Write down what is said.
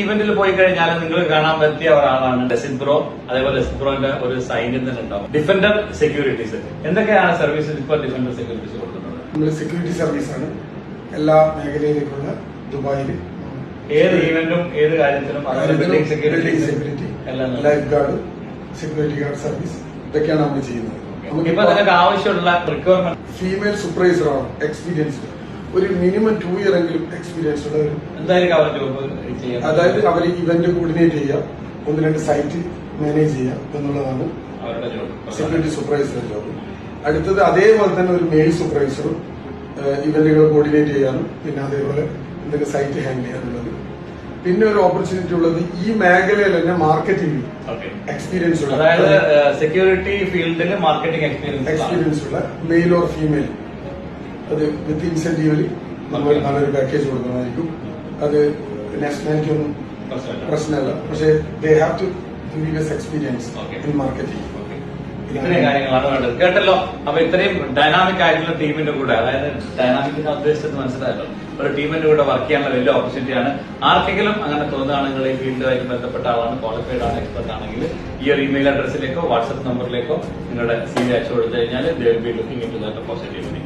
ഇവന്റിൽ പോയി കഴിഞ്ഞാൽ നിങ്ങൾ കാണാൻ പറ്റിയ ഒരാളാണ് ബ്രോ അതേപോലെ ബ്രോന്റെ ഒരു സൈൻ തന്നെ ഉണ്ടാവും. ഡിഫൻഡർ സെക്യൂരിറ്റീസ് എന്തൊക്കെയാണ് സർവീസ് ഇപ്പോൾ ഡിഫൻഡർ സെക്യൂരിറ്റീസ് കൊടുക്കുന്നത്? നമ്മൾ സെക്യൂരിറ്റി ആണ് എല്ലാ മേഖലയിലേക്കുള്ള ദുബായിൽ ഏത് ഈവന്റും ഏത് കാര്യത്തിലും building security security lifeguard security guard service ഇതൊക്കെയാണ് നമ്മൾ ചെയ്യുന്നത്. ഇപ്പൊ നിങ്ങൾക്ക് ആവശ്യമുള്ള റിക്വയർമെന്റ് ഫീമെയിൽ സൂപ്പർവൈസർ ആണ് എക്സ്പീരിയൻസ്ഡ് ഒരു മിനിമം ടു ഇയർ എങ്കിലും എക്സ്പീരിയൻസ് ഉള്ളവർ അതായത് അവർ ഇവന്റ് കോർഡിനേറ്റ് ചെയ്യുക ഒന്ന് രണ്ട് സൈറ്റ് മാനേജ് ചെയ്യുക എന്നുള്ളതാണ് സെക്യൂരിറ്റി സൂപ്പർവൈസറുടെ ജോബ് അടുത്തത് അതേപോലെ തന്നെ ഒരു മെയിൽ സൂപ്പർവൈസറും ഇവന്റുകൾ കോർഡിനേറ്റ് ചെയ്യാനും പിന്നെ അതേപോലെ എന്തെങ്കിലും സൈറ്റ് ഹാൻഡിൽ ചെയ്യാനുള്ളത്. പിന്നെ ഒരു ഓപ്പർച്യൂണിറ്റി ഉള്ളത് ഈ മേഖലയിൽ തന്നെ മാർക്കറ്റിംഗ് എക്സ്പീരിയൻസ് ഉള്ള സെക്യൂരിറ്റി ഫീൽഡിൽ മാർക്കറ്റിംഗ് എക്സ്പീരിയൻസ് ഉള്ള മെയിൽ ഓർ ഫീമെയിൽ അത് വിത്ത് ഇൻസെന്റീവിൽ നമ്മൾ നല്ലൊരു പാക്കേജ് കൊടുക്കുന്നതായിരിക്കും. അത് നാഷണാലിറ്റി ഒന്നും പ്രശ്നമല്ല. പക്ഷേ they have to previous experience in marketing ഇത്രയും കാര്യങ്ങളാണ് വേണ്ടത്. കേട്ടല്ലോ? അപ്പൊ ഇത്രയും ഡൈനാമിക് ആയിട്ടുള്ള ടീമിന്റെ കൂടെ അതായത് ഡൈനാമിക് ഉദ്ദേശിച്ചത് മനസ്സിലായല്ലോ. ഒരു ടീമിന്റെ കൂടെ വർക്ക് ചെയ്യാനുള്ള വലിയ ഓപ്പർച്യൂണിറ്റിയാണ് ആർക്കെങ്കിലും അങ്ങനെ തോന്നുകയാണെങ്കിൽ ഈ ഫീൽഡുമായിട്ട് ബന്ധപ്പെട്ട ആളാണ് ക്വാളിഫൈഡ് ആണ് എക്സ്പെർട്ട് ആണെങ്കിൽ ഈ ഒരു ഇമെയിൽ അഡ്രസ്സിലേക്കോ വാട്സ്ആപ്പ് നമ്പറിലേക്കോ നിങ്ങളുടെ സി വി അയച്ചു കൊടുത്തു കഴിഞ്ഞാൽ they will be looking into that positively